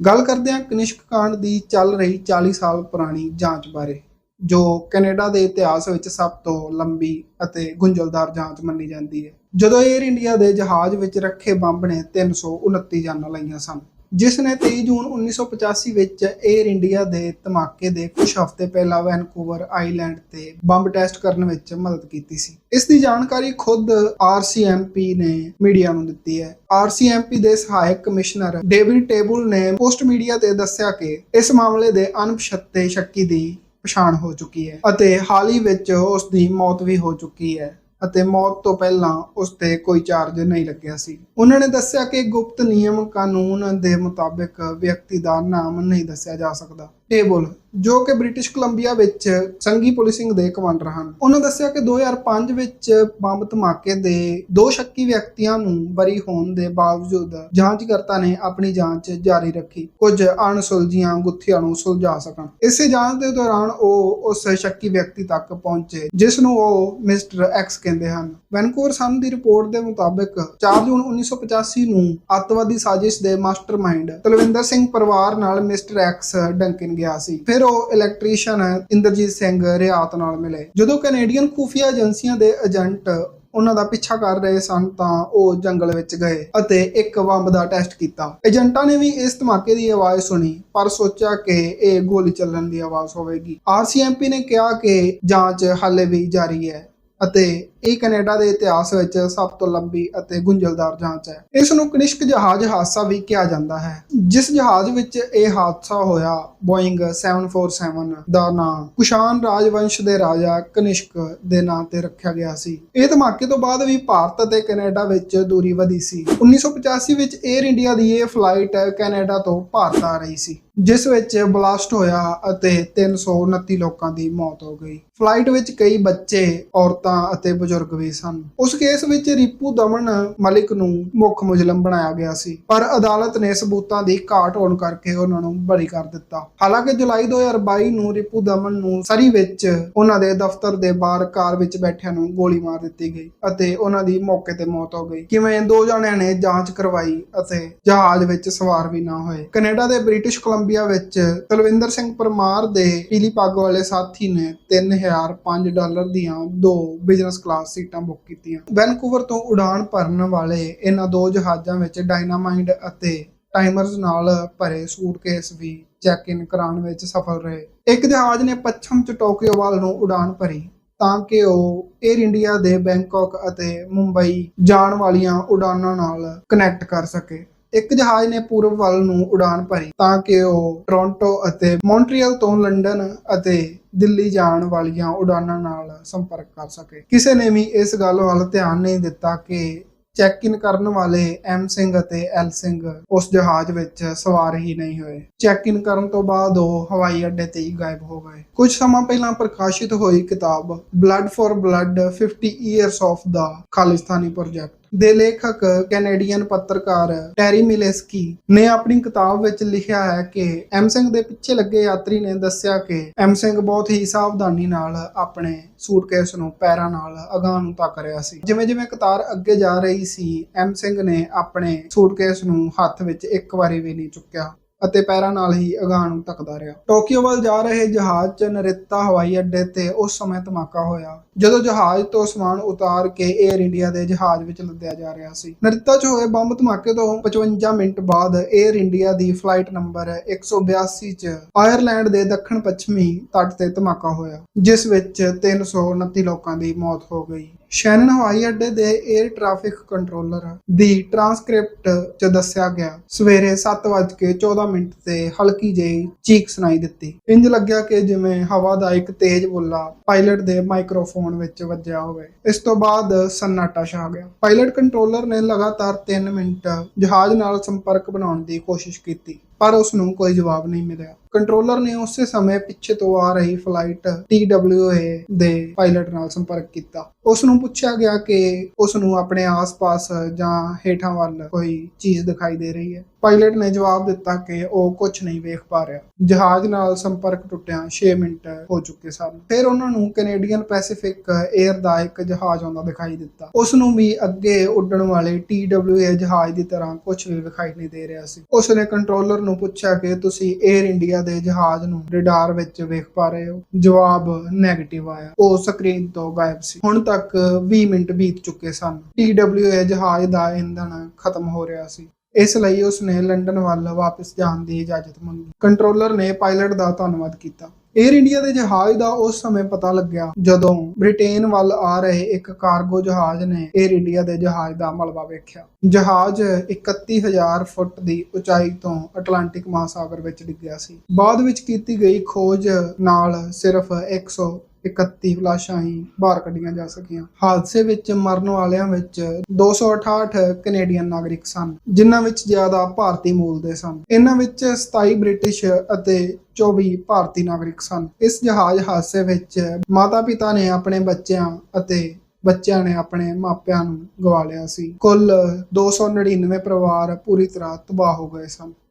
ਗੱਲ ਕਰਦੇ ਹਾਂ ਕਨਿਸ਼ਕ ਕਾਂਡ ਦੀ ਚੱਲ ਰਹੀ 40 ਸਾਲ ਪੁਰਾਣੀ ਜਾਂਚ ਬਾਰੇ, ਜੋ ਕੈਨੇਡਾ ਦੇ ਇਤਿਹਾਸ ਵਿੱਚ ਸਭ ਤੋਂ ਲੰਬੀ ਅਤੇ ਗੁੰਝਲਦਾਰ ਜਾਂਚ ਮੰਨੀ ਜਾਂਦੀ ਹੈ। ਜਦੋਂ 에ਅਰ ਇੰਡੀਆ ਦੇ ਜਹਾਜ਼ ਵਿੱਚ ਰੱਖੇ ਬੰਬ ਨੇ 329 ਜਾਨਾਂ ਲਈਆਂ ਸਨ ਜਿਸ ਨੇ 23 ਜੂਨ 1985 ਵਿੱਚ 에ਅਰ ਇੰਡੀਆ ਦੇ ਧਮਾਕੇ ਦੇ ਕੁਝ ਹਫ਼ਤੇ ਪਹਿਲਾਂ ਵੈਨਕੂਵਰ ਆਈਲੈਂਡ ਤੇ ਬੰਬ ਟੈਸਟ ਕਰਨ ਵਿੱਚ ਮਦਦ ਕੀਤੀ ਸੀ। ਇਸ ਦੀ ਜਾਣਕਾਰੀ ਖੁਦ RCMP ਨੇ ਮੀਡੀਆ ਨੂੰ ਦਿੱਤੀ ਹੈ। RCMP ਦੇ ਸਹਾਇਕ ਕਮਿਸ਼ਨਰ ਡੇਵਿਡ ਟੇਬਲ ਨੇ ਪੋਸਟ ਮੀਡੀਆ ਤੇ ਦੱਸਿਆ ਕਿ ਇਸ ਮਾਮਲੇ ਦੇ ਅਣਪਛਾਤੇ ਸ਼ੱਕੀ ਦੀ ਪਛਾਣ ਹੋ ਚੁੱਕੀ ਹੈ ਅਤੇ ਹਾਲ ਹੀ ਵਿੱਚ ਉਸ ਦੀ ਮੌਤ ਵੀ ਹੋ ਚੁੱਕੀ ਹੈ। ਅਤੇ ਮੌਤ ਤੋਂ ਪਹਿਲਾਂ ਉਸ ਤੇ ਕੋਈ ਚਾਰਜ ਨਹੀਂ ਲੱਗਿਆ ਸੀ। ਉਹਨਾਂ ਨੇ ਦੱਸਿਆ ਕਿ ਗੁਪਤ ਨਿਯਮ ਕਾਨੂੰਨ ਦੇ ਮੁਤਾਬਕ ਵਿਅਕਤੀ ਦਾ ਨਾਮ ਨਹੀਂ ਦੱਸਿਆ ਜਾ ਸਕਦਾ। ਟੇਬਲ, ਜੋ ਕਿ ਬ੍ਰਿਟਿਸ਼ ਕੋਲੰਬੀਆ ਵਿੱਚ ਸੰਘੀ ਪੁਲਿਸਿੰਗ ਦੇ ਕਮਾਂਡਰ ਹਨ। ਉਹਨਾਂ ਦੱਸਿਆ ਕਿ 2005 ਵਿੱਚ ਬੰਬ ਧਮਾਕੇ ਦੇ ਦੋ ਸ਼ੱਕੀ ਵਿਅਕਤੀਆਂ ਨੂੰ ਬਰੀ ਹੋਣ ਦੇ ਬਾਵਜੂਦ ਜਾਂਚਕਰਤਾ ਨੇ ਆਪਣੀ ਜਾਂਚ ਜਾਰੀ ਰੱਖੀ। ਕੁਝ ਅਣਸੁਲਝੀਆਂ ਗੁੱਥੀਆਂ ਨੂੰ ਸੁਲਝਾ ਸਕਣ। ਇਸੇ ਜਾਂਚ ਦੇ ਦੌਰਾਨ ਉਹ ਉਸ ਸ਼ੱਕੀ ਵਿਅਕਤੀ ਤੱਕ ਪਹੁੰਚੇ, ਜਿਸ ਨੂੰ ਉਹ ਮਿਸਟਰ ਐਕਸ ਕਹਿੰਦੇ ਹਨ। ਵੈਨਕੂਵਰ ਸਨ ਦੀ ਰਿਪੋਰਟ ਦੇ ਮੁਤਾਬਕ 4 ਜੂਨ 1985 ਨੂੰ ਅੱਤਵਾਦੀ ਸਾਜ਼ਿਸ਼ ਦੇ ਮਾਸਟਰਮਾਈਂਡ ਤਲਵਿੰਦਰ ਸਿੰਘ ਪਰਿਵਾਰ ਨਾਲ ਮਿਸਟਰ ਐਕਸ ਡੰਕਿਨ ਗਿਆ ਸੀ। ਫਿਰ ਉਹ ਇਲੈਕਟ੍ਰੀਸ਼ੀਅਨ ਇੰਦਰਜੀਤ ਸਿੰਘ ਰਿਆਤ ਨਾਲ ਮਿਲੇ। ਜਦੋਂ ਕੈਨੇਡੀਅਨ ਖੂਫੀਆ ਏਜੰਸੀਆਂ ਦੇ ਏਜੰਟ ਉਹਨਾਂ ਦਾ ਪਿੱਛਾ ਕਰ ਰਹੇ ਸਨ ਤਾਂ ਉਹ ਜੰਗਲ ਵਿੱਚ ਗਏ ਅਤੇ ਇੱਕ ਬੰਬ ਦਾ ਟੈਸਟ ਕੀਤਾ। ਏਜੰਟਾਂ ਨੇ ਵੀ ਇਸ ਧਮਾਕੇ ਦੀ ਆਵਾਜ਼ ਸੁਣੀ, ਪਰ ਸੋਚਿਆ ਕਿ ਇਹ ਗੋਲੀ ਚੱਲਣ ਦੀ ਆਵਾਜ਼ ਹੋਵੇਗੀ। ਆਰਸੀਐਮਪੀ ਨੇ ਕਿਹਾ ਕਿ ਜਾਂਚ ਹਾਲੇ ਵੀ ਜਾਰੀ ਹੈ। ਅਤੇ ਇਹ ਕੈਨੇਡਾ ਦੇ ਇਤਿਹਾਸ ਵਿੱਚ ਸਭ ਤੋਂ ਲੰਬੀ ਅਤੇ ਗੁੰਝਲਦਾਰ ਜਾਂਚ ਹੈ। ਇਸ ਨੂੰ ਕਨਿਸ਼ਕ ਜਹਾਜ਼ ਹਾਦਸਾ ਵੀ ਕਿਹਾ ਜਾਂਦਾ ਹੈ। ਜਿਸ ਜਹਾਜ਼ ਵਿੱਚ ਇਹ ਹਾਦਸਾ ਹੋਇਆ, ਬੋਇੰਗ 747 ਦਾ ਨਾਮ ਕੁਸ਼ਾਨ ਰਾਜਵੰਸ਼ ਦੇ ਰਾਜਾ ਕਨਿਸ਼ਕ ਦੇ ਨਾਂ ਤੇ ਰੱਖਿਆ ਗਿਆ ਸੀ। ਇਹ ਧਮਾਕੇ ਤੋਂ ਬਾਅਦ ਵੀ ਭਾਰਤ ਅਤੇ ਕੈਨੇਡਾ ਵਿੱਚ ਦੂਰੀ ਵਧੀ ਸੀ। 1985 ਵਿੱਚ 에ਅਰ ਇੰਡੀਆ ਦੀ ਇਹ ਫਲਾਈਟ ਕੈਨੇਡਾ ਤੋਂ ਭਾਰਤ ਆ ਰਹੀ ਸੀ। ਜਿਸ ਵਿੱਚ ਬਲਾਸਟ ਹੋਇਆ ਅਤੇ 329 ਲੋਕਾਂ ਦੀ ਮੌਤ ਹੋ ਗਈ। ਫਲਾਈਟ ਵਿੱਚ ਕਈ ਬੱਚੇ, ਔਰਤਾਂ ਅਤੇ ਬਜ਼ੁਰਗ ਵੀ ਸਨ। ਉਸ ਕੇਸ ਵਿੱਚ ਰਿਪੂ ਦਮਨ ਮਲਿਕ ਨੂੰ ਮੁੱਖ ਮੁਜਲਮ ਬਣਾਇਆ ਗਿਆ ਸੀ, ਪਰ ਅਦਾਲਤ ਨੇ ਸਬੂਤਾਂ ਦੀ ਘਾਟ ਹੋਣ ਕਰਕੇ ਉਹਨਾਂ ਨੂੰ ਬਰੀ ਕਰ ਦਿੱਤਾ। ਹਾਲਾਂਕਿ ਜੁਲਾਈ 2022 ਨੂੰ ਰਿਪੂ ਦਮਨ ਨੂੰ ਸਰੀ ਵਿੱਚ ਉਹਨਾਂ ਦੇ ਦਫ਼ਤਰ ਦੇ ਬਾਹਰ ਕਾਰ ਵਿੱਚ ਬੈਠਿਆਂ ਨੂੰ ਗੋਲੀ ਮਾਰ ਦਿੱਤੀ ਗਈ ਅਤੇ ਉਹਨਾਂ ਦੀ ਮੌਕੇ ਤੇ ਮੌਤ ਹੋ ਗਈ। ਕਿਵੇਂ ਦੋ ਜਣਿਆਂ ਨੇ ਜਾਂਚ ਕਰਵਾਈ ਅਤੇ ਜਹਾਜ਼ ਵਿੱਚ ਸਵਾਰ ਵੀ ਨਾ ਹੋਏ। ਕੈਨੇਡਾ ਦੇ ਬ੍ਰਿਟਿਸ਼ ਕੋਲੰਬੀਆ ਵਿੱਚ ਤਲਵਿੰਦਰ ਸਿੰਘ ਪਰਮਾਰ ਦੇ ਪੀਲੀ ਪੱਗ ਵਾਲੇ ਸਾਥੀ ਨੇ 3005 ਡਾਲਰ ਦੀਆਂ ਦੋ ਬਿਜ਼ਨਸ ਕਲਾਸ ਸੀਟਾਂ ਬੁੱਕ ਕੀਤੀਆਂ। ਵੈਨਕੂਵਰ ਤੋਂ ਉਡਾਨ ਭਰਨ ਵਾਲੇ ਇਹਨਾਂ ਦੋ ਜਹਾਜ਼ਾਂ ਵਿੱਚ ਡਾਇਨਾਮਾਈਟ ਅਤੇ ਟਾਈਮਰਸ ਨਾਲ ਭਰੇ ਸੂਟਕੇਸ ਵੀ ਚੈੱਕ ਇਨ ਕਰਾਉਣ ਵਿੱਚ ਸਫਲ ਰਹੇ। ਇੱਕ ਜਹਾਜ਼ ਨੇ ਪੱਛਮ ਚ ਟੋਕੀਓ ਵੱਲ ਨੂੰ ਉਡਾਨ ਭਰੀ, ਤਾਂ ਕਿ ਉਹ 에ਅਰ ਇੰਡੀਆ ਦੇ ਬੈਂਕਾਕ ਅਤੇ ਮੁੰਬਈ ਜਾਣ ਵਾਲੀਆਂ ਉਡਾਨਾਂ ਨਾਲ ਕਨੈਕਟ ਕਰ ਸਕੇ। ਇੱਕ ਜਹਾਜ਼ ਨੇ ਪੂਰਬ ਵੱਲ ਨੂੰ ਉਡਾਨ ਭਰੀ ਤਾਂ ਕਿ ਉਹ ਟੋਰਾਂਟੋ ਅਤੇ ਮੌਂਟਰੀਅਲ ਤੋਂ ਲੰਡਨ ਅਤੇ ਦਿੱਲੀ ਜਾਣ ਵਾਲੀਆਂ ਉਡਾਨਾਂ ਨਾਲ ਸੰਪਰਕ ਕਰ ਸਕੇ। ਕਿਸੇ ਨੇ ਵੀ ਇਸ ਗੱਲ ਵੱਲ ਧਿਆਨ ਨਹੀਂ ਦਿੱਤਾ ਕਿ ਚੈੱਕ ਇਨ ਕਰਨ ਵਾਲੇ ਐਮ ਸਿੰਘ ਅਤੇ ਐਲ ਸਿੰਘ ਉਸ ਜਹਾਜ਼ ਵਿੱਚ ਸਵਾਰ ਹੀ ਨਹੀਂ ਹੋਏ। ਚੈੱਕ ਇਨ ਕਰਨ ਤੋਂ ਬਾਅਦ ਉਹ ਹਵਾਈ ਅੱਡੇ ਤੇ ਹੀ ਗਾਇਬ ਹੋ ਗਏ। ਕੁਝ ਸਮਾਂ ਪਹਿਲਾਂ ਪ੍ਰਕਾਸ਼ਿਤ ਹੋਈ ਕਿਤਾਬ blood for blood 50 years of the Khalistani project ਦੇ ਲੇਖਕ, ਕੈਨੇਡੀਅਨ ਪੱਤਰਕਾਰ ਟੈਰੀ ਮਿਲੇਸਕੀ ਨੇ ਆਪਣੀ ਕਿਤਾਬ ਵਿੱਚ ਲਿਖਿਆ ਹੈ ਕਿ ਐਮ ਸਿੰਘ ਦੇ ਪਿੱਛੇ ਲੱਗੇ ਯਾਤਰੀ ਨੇ ਦੱਸਿਆ ਕਿ ਐਮ ਸਿੰਘ ਬਹੁਤ ਹੀ ਸਾਵਧਾਨੀ ਨਾਲ ਆਪਣੇ ਸੂਟਕੇਸ ਨੂੰ ਪੈਰਾਂ ਨਾਲ ਅਗਾਂਹ ਨੂੰ ਤੱਕ ਰਿਹਾ ਸੀ। ਜਿਵੇਂ ਜਿਵੇਂ ਕਤਾਰ ਅੱਗੇ ਜਾ ਰਹੀ ਸੀ, ਐਮ ਸਿੰਘ ਨੇ ਆਪਣੇ ਸੂਟਕੇਸ ਨੂੰ ਹੱਥ ਵਿੱਚ ਇੱਕ ਵਾਰੀ ਵੀ ਨਹੀਂ ਚੁੱਕਿਆ। ਅਤੇ ਪੈਰਾਂ ਨਾਲ ਹੀ ਅਗਾਹ ਨੂੰ ਧੱਕਦਾ ਰਿਹਾ। ਟੋਕੀਓ ਵੱਲ ਜਾ ਰਹੇ ਜਹਾਜ਼ 'ਚ ਨਰੇਤਾ ਹਵਾਈ ਅੱਡੇ ਤੇ ਉਸ ਸਮੇਂ ਧਮਾਕਾ ਹੋਇਆ, ਜਦੋਂ ਜਹਾਜ਼ ਤੋਂ ਸਮਾਨ ਉਤਾਰ ਕੇ 에ਅਰ ਇੰਡੀਆ ਦੇ ਜਹਾਜ਼ ਵਿੱਚ ਲੱਦਿਆ ਜਾ ਰਿਹਾ ਸੀ। ਨਰਿੱਤਾ 'ਚ ਹੋਏ ਬੰਬ ਧਮਾਕੇ ਤੋਂ 55 ਮਿੰਟ ਬਾਅਦ 에ਅਰ ਇੰਡੀਆ ਦੀ ਫਲਾਈਟ ਨੰਬਰ 182 'ਚ ਆਇਰਲੈਂਡ ਦੇ ਦੱਖਣ ਪੱਛਮੀ ਤੱਟ ਤੇ ਧਮਾਕਾ ਹੋਇਆ, ਜਿਸ ਵਿੱਚ 329 ਲੋਕਾਂ ਦੀ ਮੌਤ ਹੋ ਗਈ। ਸ਼ੈਨਨ ਹਵਾਈ ਅੱਡੇ ਦੇ 에ਅਰ ਟ੍ਰੈਫਿਕ ਕੰਟਰੋਲਰ ਦੀ ਟ੍ਰਾਂਸਕ੍ਰਿਪਟ 'ਚ ਦੱਸਿਆ ਗਿਆ, ਸਵੇਰੇ 7:14 ਮਿੰਟ ਤੇ ਹਲਕੀ ਜਿਹੀ ਚੀਕ ਸੁਣਾਈ ਦਿੱਤੀ। ਇੰਜ ਲੱਗਿਆ ਕਿ ਜਿਵੇਂ ਹਵਾ ਦਾ ਇੱਕ ਤੇਜ਼ ਬੁੱਲਾ ਪਾਇਲਟ ਦੇ ਮਾਈਕ੍ਰੋਫੋਨ ਵਿੱਚ ਵੱਜਿਆ ਹੋਵੇ। ਇਸ ਤੋਂ ਬਾਅਦ ਸੰਨਾਟਾ ਛਾ ਗਿਆ। ਪਾਇਲਟ ਕੰਟਰੋਲਰ ਨੇ ਲਗਾਤਾਰ 3 ਮਿੰਟ ਜਹਾਜ਼ ਨਾਲ ਸੰਪਰਕ ਬਣਾਉਣ ਦੀ ਕੋਸ਼ਿਸ਼ ਕੀਤੀ। ਪਰ ਉਸ ਨੂੰ ਕੋਈ ਜਵਾਬ ਨਹੀਂ ਮਿਲਿਆ। ਕੰਟਰੋਲਰ ਨੇ ਉਸੇ ਸਮੇਂ ਪਿੱਛੇ ਤੋਂ ਆ ਰਹੀ ਫਲਾਈਟ TWA ਦੇ ਪਾਇਲਟ ਨਾਲ ਸੰਪਰਕ ਕੀਤਾ। ਉਸ ਨੂੰ ਪੁੱਛਿਆ ਗਿਆ ਕਿ ਉਸ ਨੂੰ ਆਪਣੇ ਆਸ-ਪਾਸ ਜਾਂ ਹੇਠਾਂ ਵੱਲ ਕੋਈ ਚੀਜ਼ ਦਿਖਾਈ ਦੇ ਰਹੀ ਹੈ। ਪਾਇਲਟ ਨੇ ਜਵਾਬ ਦਿੱਤਾ ਕਿ ਉਹ ਕੁਝ ਨਹੀਂ ਵੇਖ ਪਾ ਰਿਹਾ। ਜਹਾਜ਼ ਨਾਲ ਸੰਪਰਕ ਟੁੱਟਿਆ 6 ਮਿੰਟ ਹੋ ਚੁੱਕੇ ਸਨ। ਫਿਰ ਉਹਨਾਂ ਨੂੰ ਕੈਨੇਡੀਅਨ ਪੈਸੀਫਿਕ 에ਅਰ ਦਾ ਇੱਕ ਜਹਾਜ਼ ਆਉਂਦਾ ਦਿਖਾਈ ਦਿੱਤਾ। ਉਸ ਨੂੰ ਵੀ ਅੱਗੇ ਉੱਡਣ ਵਾਲੇ TWA ਜਹਾਜ਼ ਦੀ ਤਰ੍ਹਾਂ ਕੁਝ ਵੀ ਵਿਖਾਈ ਨਹੀਂ ਦੇ ਰਿਹਾ ਸੀ। ਉਸ ਨੇ ਕੰਟਰੋਲਰ ਨੂੰ ਪੁੱਛਿਆ ਕਿ ਤੁਸੀਂ 에ਅਰ ਇੰਡੀਆ ਦੇ ਜਹਾਜ਼ ਨੂੰ ਰਡਾਰ ਵਿੱਚ ਵੇਖ ਪਾ ਰਹੇ ਹੋ? ਜਵਾਬ 네ਗੇਟਿਵ ਆਇਆ। ਉਹ ਸਕਰੀਨ ਤੋਂ ਗਾਇਬ ਸੀ। ਹੁਣ ਤੱਕ 20 ਮਿੰਟ ਬੀਤ ਚੁੱਕੇ ਸਨ। TWA ਜਹਾਜ਼ ਦਾ ਇੰਧਨ ਖਤਮ ਹੋ ਰਿਹਾ ਸੀ। ਇਸ ਲਈ ਉਸਨੇ ਲੰਡਨ ਵੱਲ ਵਾਪਸ ਜਾਣ ਦੀ ਇਜਾਜ਼ਤ ਮੰਗੀ। ਕੰਟਰੋਲਰ ਨੇ ਪਾਇਲਟ ਦਾ ਧੰਨਵਾਦ ਕੀਤਾ। 에ਅਰ ਇੰਡੀਆ ਦੇ ਜਹਾਜ਼ ਦਾ ਉਸ ਸਮੇਂ ਪਤਾ ਲੱਗਿਆ ਜਦੋਂ ਬ੍ਰਿਟੇਨ ਵੱਲ ਆ ਰਹੇ ਇੱਕ ਕਾਰਗੋ ਜਹਾਜ਼ ਨੇ 에ਅਰ ਇੰਡੀਆ ਦੇ ਜਹਾਜ਼ ਦਾ ਮਲਬਾ ਵੇਖਿਆ। ਜਹਾਜ਼ 31000 ਫੁੱਟ ਦੀ ਉਚਾਈ ਤੋਂ ਅਟਲਾਂਟਿਕ ਮਹਾਸਾਗਰ ਵਿੱਚ ਡਿੱਗਿਆ ਸੀ। ਬਾਅਦ ਵਿੱਚ ਕੀਤੀ ਗਈ ਖੋਜ ਨਾਲ ਸਿਰਫ 131 ਲਾਸ਼ਾਂ ਹੀ ਬਾਹਰ ਕੱਢੀਆਂ ਜਾ ਸਕੀਆਂ। ਹਾਦਸੇ ਵਿੱਚ ਮਰਨ ਵਾਲਿਆਂ ਵਿੱਚ 268 ਕੈਨੇਡੀਅਨ ਨਾਗਰਿਕ ਸਨ, ਜਿਨ੍ਹਾਂ ਵਿੱਚ ਜ਼ਿਆਦਾ ਭਾਰਤੀ ਮੂਲ ਦੇ ਸਨ। ਇਹਨਾਂ ਵਿੱਚ 27 ਬ੍ਰਿਟਿਸ਼ ਅਤੇ 24 ਭਾਰਤੀ ਨਾਗਰਿਕ ਸਨ। ਇਸ ਜਹਾਜ਼ ਹਾਦਸੇ ਵਿੱਚ ਮਾਤਾ-ਪਿਤਾ ਨੇ ਆਪਣੇ ਬੱਚਿਆਂ ਅਤੇ ਬੱਚਿਆਂ ਨੇ ਆਪਣੇ ਮਾਪਿਆਂ ਨੂੰ ਗਵਾ ਲਿਆ ਸੀ। ਕੁੱਲ 299 ਪਰਿਵਾਰ ਪੂਰੀ ਤਰ੍ਹਾਂ ਤਬਾਹ ਹੋ ਗਏ ਸਨ।